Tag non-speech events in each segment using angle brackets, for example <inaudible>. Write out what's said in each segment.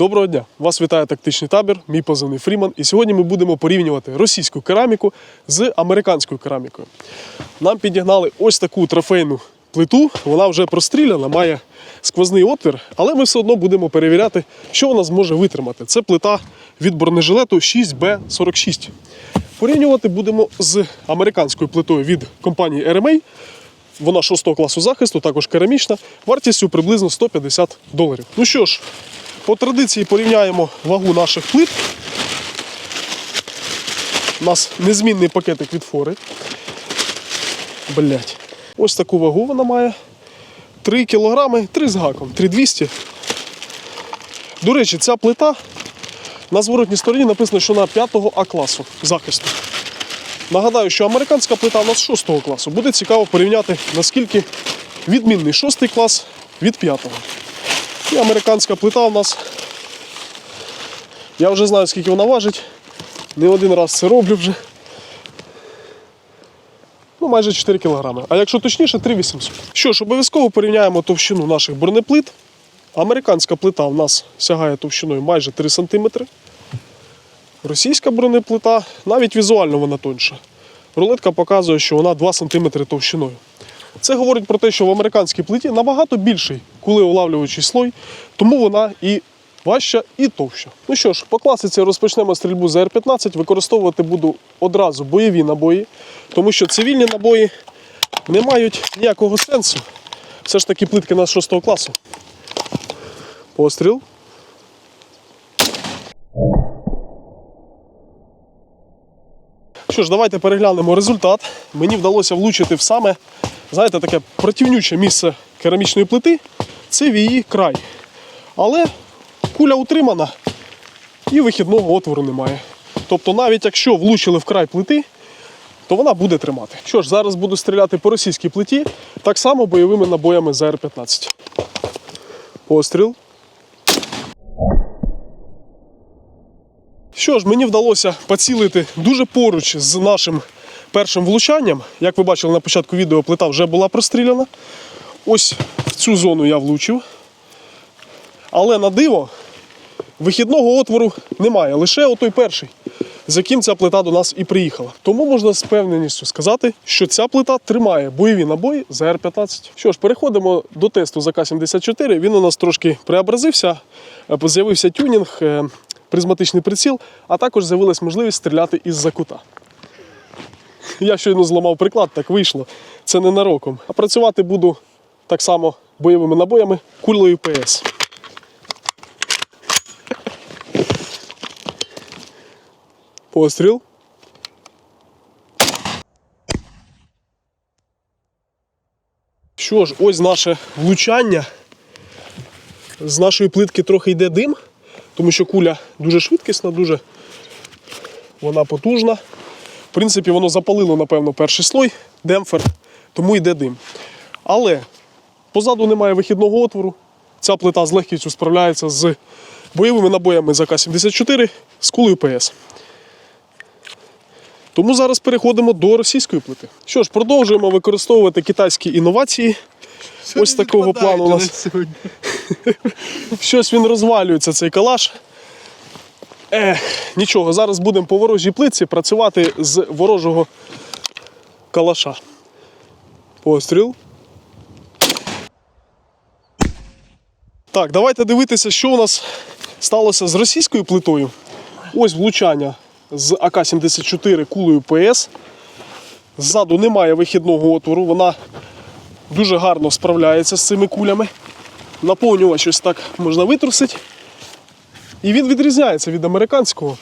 Доброго дня! Вас вітає тактичний табір, мій позивний Фріман. І сьогодні ми будемо порівнювати російську кераміку з американською керамікою. Нам підігнали ось таку трофейну плиту. Вона вже простріляна, має сквозний отвір, але ми все одно будемо перевіряти, що вона зможе витримати. Це плита від бронежилету 6B46. Порівнювати будемо з американською плитою від компанії RMA. Вона 6 класу захисту, також керамічна, вартістю приблизно 150 доларів. Ну що ж, по традиції порівняємо вагу наших плит. У нас незмінний пакетик від фори. Блять. Ось таку вагу вона має. 3 кілограми, 3 з гаком, 3200. До речі, ця плита на зворотній стороні написано, що на 5 А класу захисту. Нагадаю, що американська плита у нас 6 класу. Буде цікаво порівняти, наскільки відмінний 6 клас від 5. І американська плита у нас. Я вже знаю, скільки вона важить. Не один раз це роблю вже. Ну, майже 4 кг. А якщо точніше, 3800. Що ж, обов'язково порівняємо товщину наших бронеплит. Американська плита у нас сягає товщиною майже 3 см. Російська бронеплита, навіть візуально вона тоньша. Рулетка показує, що вона 2 см товщиною. Це говорить про те, що в американській плиті набагато більший кулеулавлюючий слой, тому вона і важча, і товща. Ну що ж, по класиці розпочнемо стрільбу з р-15. Використовувати буду одразу бойові набої, тому що цивільні набої не мають ніякого сенсу. Все ж таки плитки на 6 класу. Постріл. Що ж, давайте переглянемо результат. Мені вдалося влучити в саме, знаєте, таке противнюче місце керамічної плити. Це в її край. Але куля утримана і вихідного отвору немає. Тобто, навіть якщо влучили в край плити, то вона буде тримати. Що ж, зараз буду стріляти по російській плиті, так само бойовими набоями за Р-15. Постріл. Що ж, мені вдалося поцілити дуже поруч з нашим першим влучанням. Як ви бачили на початку відео, плита вже була простріляна. Ось в цю зону я влучив. Але на диво вихідного отвору немає, лише отой перший, з яким ця плита до нас і приїхала. Тому можна з певненістю сказати, що ця плита тримає бойові набої за Р-15. Що ж, переходимо до тесту за К-74. Він у нас трошки преобразився, е, з'явився тюнінг, е, призматичний приціл, а також з'явилась можливість стріляти із-за кута. Я щойно зламав приклад, так вийшло. Це ненароком. А працювати буду так само бойовими набоями кулею ПС. Постріл. Що ж, ось наше влучання. З нашої плитки трохи йде дим, тому що куля дуже швидкісна, дуже вона потужна. В принципі, воно запалило, напевно, перший слой, демпфер, тому йде дим. Але позаду немає вихідного отвору. Ця плита з легкістю справляється з бойовими набоями за К-74 з кулею ПС. Тому зараз переходимо до російської плити. Що ж, продовжуємо використовувати китайські інновації. Ось такого плану у нас. <laughs> Щось він розвалюється, цей калаш. Ех, нічого, зараз будемо по ворожій плитці працювати з ворожого калаша. Постріл. Так, давайте дивитися, що у нас сталося з російською плитою. Ось влучання з АК-74 кулею ПС. Ззаду немає вихідного отвору, вона дуже гарно справляється з цими кулями. Наповнювач ось так можна витрусити. І він відрізняється від американського.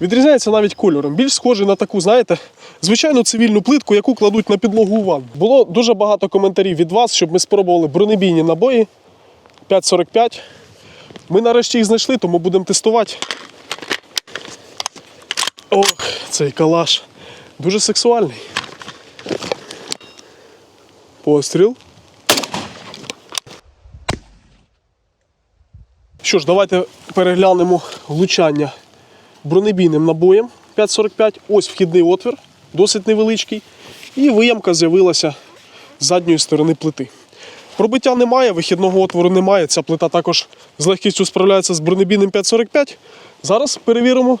Відрізняється навіть кольором. Більш схожий на таку, знаєте, звичайну цивільну плитку, яку кладуть на підлогу у ванну. Було дуже багато коментарів від вас, щоб ми спробували бронебійні набої 5,45. Ми нарешті їх знайшли, тому будемо тестувати. Ох, цей калаш. Дуже сексуальний. Постріл. Що ж, давайте переглянемо влучання бронебійним набоєм 5,45. Ось вхідний отвір, досить невеличкий. І виямка з'явилася з задньої сторони плити. Пробиття немає, вихідного отвору немає. Ця плита також з легкістю справляється з бронебійним 545. Зараз перевіримо,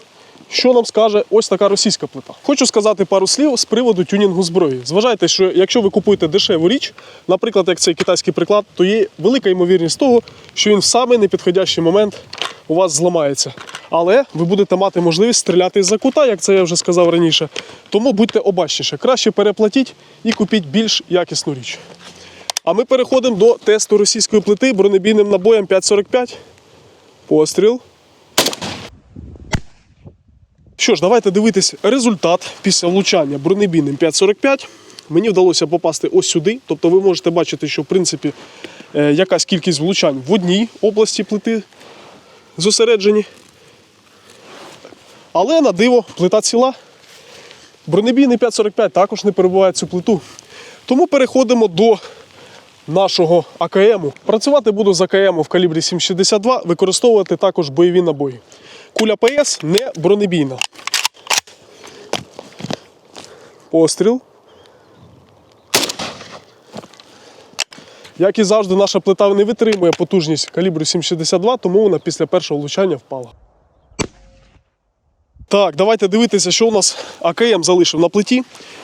що нам скаже ось така російська плита. Хочу сказати пару слів з приводу тюнінгу зброї. Зважайте, що якщо ви купуєте дешеву річ, наприклад, як цей китайський приклад, то є велика ймовірність того, що він в самий непідходящий момент у вас зламається. Але ви будете мати можливість стріляти з-за кута, як це я вже сказав раніше. Тому будьте обачніше. Краще переплатіть і купіть більш якісну річ. А ми переходимо до тесту російської плити бронебійним набоєм 545. Постріл. Що ж, давайте дивитись результат після влучання бронебійним 545. Мені вдалося попасти ось сюди. Тобто ви можете бачити, що в принципі е, якась кількість влучань в одній області плити зосереджені. Але на диво плита ціла. Бронебійний 545 також не перебуває цю плиту. Тому переходимо до нашого АКМу. Працювати буду з АКМу в калібрі 7,62, використовувати також бойові набої. Куля ПС не бронебійна. Постріл. Як і завжди, наша плита не витримує потужність калібру 7,62, тому вона після першого влучання впала. Так, давайте дивитися, що у нас АКМ залишив на плиті.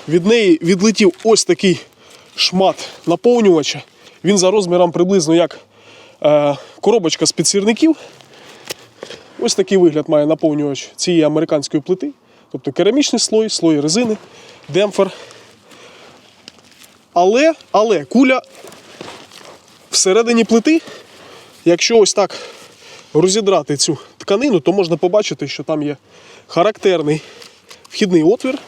Від неї відлетів ось такий шмат наповнювача. Він за розміром приблизно як е, коробочка з підсірників. Ось такий вигляд має наповнювач цієї американської плити. Тобто керамічний слой, слой резини, демпфер. Але, але куля всередині плити, якщо ось так розідрати цю тканину, то можна побачити, що там є характерний вхідний отвір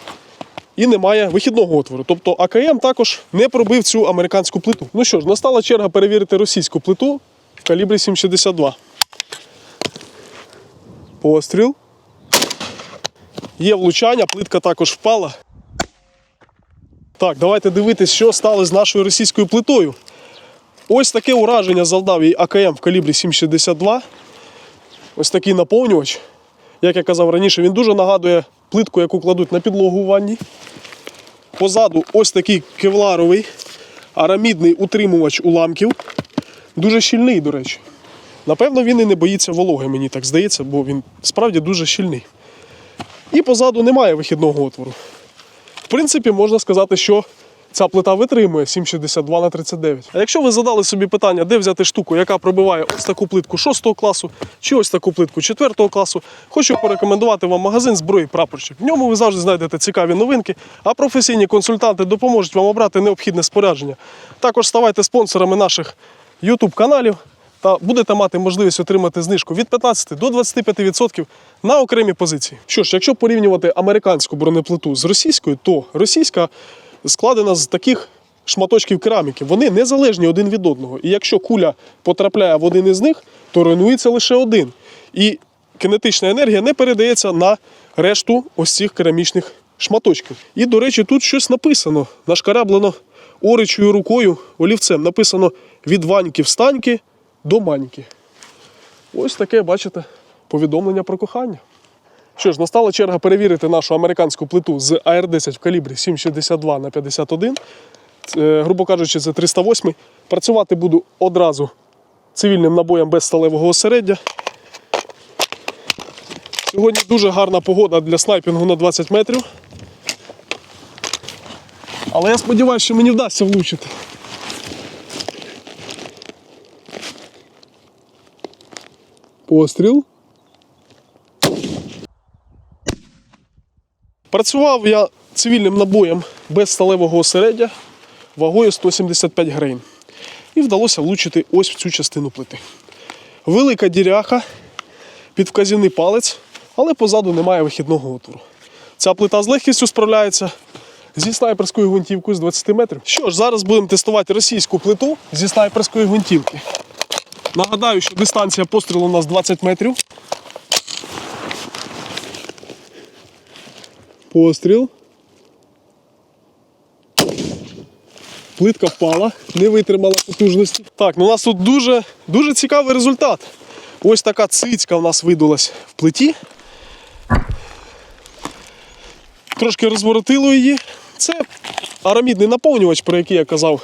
і немає вихідного отвору. Тобто АКМ також не пробив цю американську плиту. Ну що ж, настала черга перевірити російську плиту в калібрі 7,62. Постріл. Є влучання, плитка також впала. Так, давайте дивитись, що стало з нашою російською плитою. Ось таке ураження завдав їй АКМ в калібрі 7,62. Ось такий наповнювач. Як я казав раніше, він дуже нагадує плитку, яку кладуть на підлогу у ванні. Позаду ось такий кевларовий арамідний утримувач уламків. Дуже щільний, до речі. Напевно, він і не боїться вологи, мені так здається, бо він справді дуже щільний. І позаду немає вихідного отвору. В принципі, можна сказати, що ця плита витримує 7,62 на 39. А якщо ви задали собі питання, де взяти штуку, яка пробиває ось таку плитку 6 класу, чи ось таку плитку 4 класу, хочу порекомендувати вам магазин зброї прапорщик. В ньому ви завжди знайдете цікаві новинки, а професійні консультанти допоможуть вам обрати необхідне спорядження. Також ставайте спонсорами наших YouTube каналів та будете мати можливість отримати знижку від 15 до 25% на окремі позиції. Що ж, якщо порівнювати американську бронеплиту з російською, то російська складена з таких шматочків кераміки. Вони незалежні один від одного. І якщо куля потрапляє в один із них, то руйнується лише один. І кинетична енергія не передається на решту ось цих керамічних шматочків. І, до речі, тут щось написано, нашкараблено оричою рукою, олівцем. Написано від ваньки встаньки до маньки. Ось таке, бачите, повідомлення про кохання. Що ж, настала черга перевірити нашу американську плиту з АР-10 в калібрі 7,62 на 51. Е, грубо кажучи, це 308. Працювати буду одразу цивільним набоєм без сталевого осереддя. Сьогодні дуже гарна погода для снайпінгу на 20 метрів. Але я сподіваюся, що мені вдасться влучити. Постріл. Працював я цивільним набоєм без сталевого осереддя вагою 175 грейн. І вдалося влучити ось в цю частину плити. Велика діряха, під вказівний палець, але позаду немає вихідного отвору. Ця плита з легкістю справляється зі снайперською гвинтівкою з 20 метрів. Що ж, зараз будемо тестувати російську плиту зі снайперської гвинтівки. Нагадаю, що дистанція пострілу у нас 20 метрів. Постріл. Плитка впала, не витримала потужності. Так, ну у нас тут дуже, дуже цікавий результат. Ось така цицька у нас видулась в плиті. Трошки розворотило її. Це арамідний наповнювач, про який я казав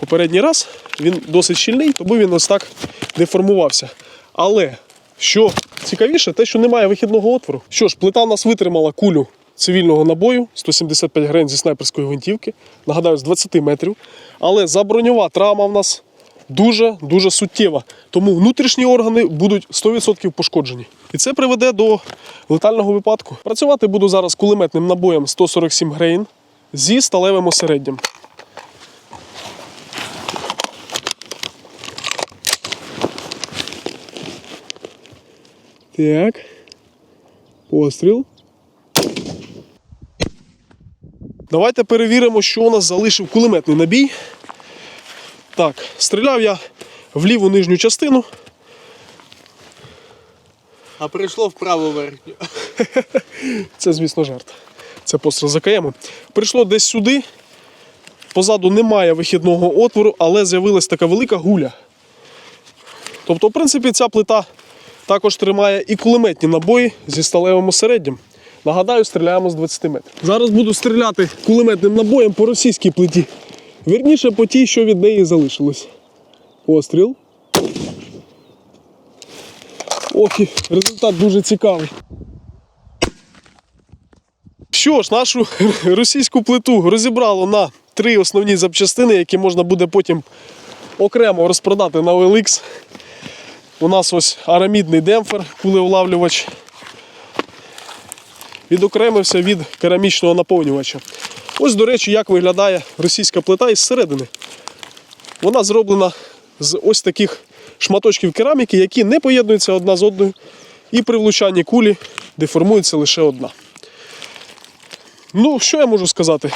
Попередній раз він досить щільний, тому він ось так деформувався. Але що цікавіше, те, що немає вихідного отвору. Що ж, плита в нас витримала кулю цивільного набою 175 грен зі снайперської гвинтівки, нагадаю, з 20 метрів. Але заброньова травма в нас дуже-дуже суттєва. Тому внутрішні органи будуть 100% пошкоджені. І це приведе до летального випадку. Працювати буду зараз кулеметним набоєм 147 грейн зі сталевим осереддям. Так. Постріл. Давайте перевіримо, що у нас залишив кулеметний набій. Так, стріляв я в ліву нижню частину. А прийшло в праву верхню. <laughs> Це, звісно, жарт. Це постріл за КМ. Прийшло десь сюди. Позаду немає вихідного отвору, але з'явилась така велика гуля. Тобто, в принципі, ця плита також тримає і кулеметні набої зі сталевим осереддям. Нагадаю, стріляємо з 20 метрів. Зараз буду стріляти кулеметним набоєм по російській плиті. Вірніше по тій, що від неї залишилось. Постріл. Ох, результат дуже цікавий. Що ж, нашу <laughs> російську плиту розібрало на три основні запчастини, які можна буде потім окремо розпродати на OLX. У нас ось арамідний демпфер, кулеулавлювач. Відокремився від керамічного наповнювача. Ось, до речі, як виглядає російська плита із середини. Вона зроблена з ось таких шматочків кераміки, які не поєднуються одна з одною, і при влучанні кулі деформується лише одна. Ну, що я можу сказати?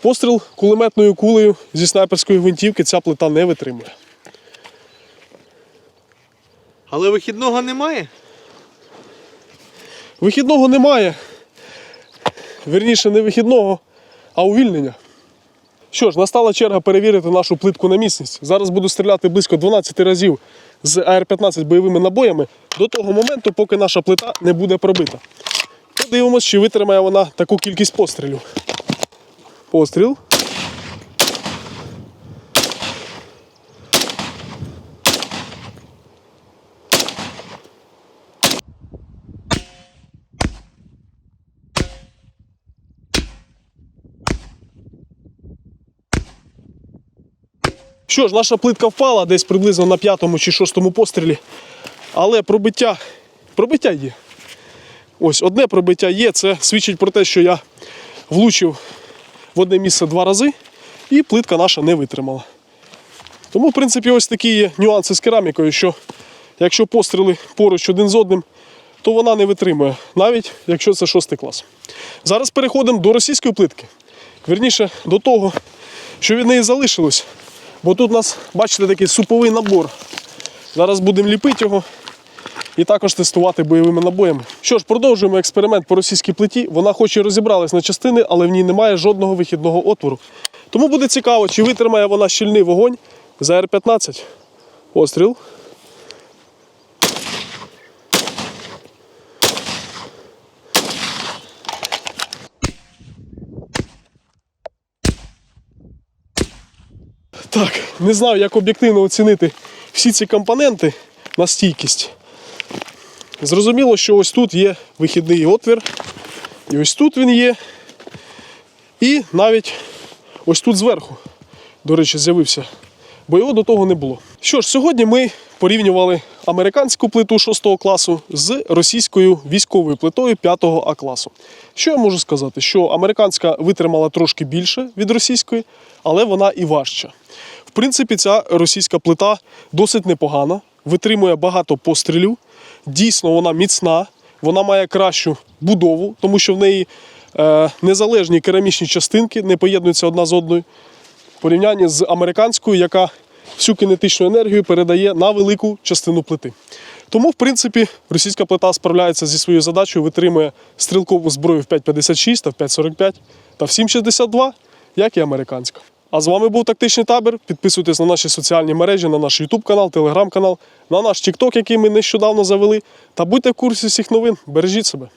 Постріл кулеметною кулею зі снайперської гвинтівки ця плита не витримує. Але вихідного немає. Вихідного немає. Вірніше, не вихідного, а увільнення. Що ж, настала черга перевірити нашу плитку на міцність. Зараз буду стріляти близько 12 разів з АР-15 бойовими набоями до того моменту, поки наша плита не буде пробита. Подивимось, чи витримає вона таку кількість пострілів. Постріл. Що ж, наша плитка впала десь приблизно на п'ятому чи шостому пострілі. Але пробиття, пробиття є. Ось одне пробиття є. Це свідчить про те, що я влучив в одне місце два рази, і плитка наша не витримала. Тому, в принципі, ось такі є нюанси з керамікою, що якщо постріли поруч один з одним, то вона не витримує, навіть якщо це шостий клас. Зараз переходимо до російської плитки. Вірніше, до того, що від неї залишилось. Бо тут у нас, бачите, такий суповий набор. Зараз будемо ліпити його і також тестувати бойовими набоями. Що ж, продовжуємо експеримент по російській плиті. Вона хоч і розібралась на частини, але в ній немає жодного вихідного отвору. Тому буде цікаво, чи витримає вона щільний вогонь за Р-15. Постріл. Так, не знаю, як об'єктивно оцінити всі ці компоненти на стійкість. Зрозуміло, що ось тут є вихідний отвір, і ось тут він є. І навіть ось тут зверху, до речі, з'явився. Бо його до того не було. Що ж, сьогодні ми порівнювали американську плиту 6 класу з російською військовою плитою 5 А класу. Що я можу сказати? Що американська витримала трошки більше від російської, але вона і важча. В принципі, ця російська плита досить непогана, витримує багато пострілів. Дійсно, вона міцна, вона має кращу будову, тому що в неї е, незалежні керамічні частинки не поєднуються одна з одною. В порівнянні з американською, яка всю кінетичну енергію передає на велику частину плити. Тому, в принципі, російська плита справляється зі своєю задачею, витримує стрілкову зброю в 5,56 та в 5,45 та в 7,62, як і американська. А з вами був тактичний табір. Підписуйтесь на наші соціальні мережі, на наш YouTube канал, Telegram канал, на наш TikTok, який ми нещодавно завели. Та будьте в курсі всіх новин. Бережіть себе.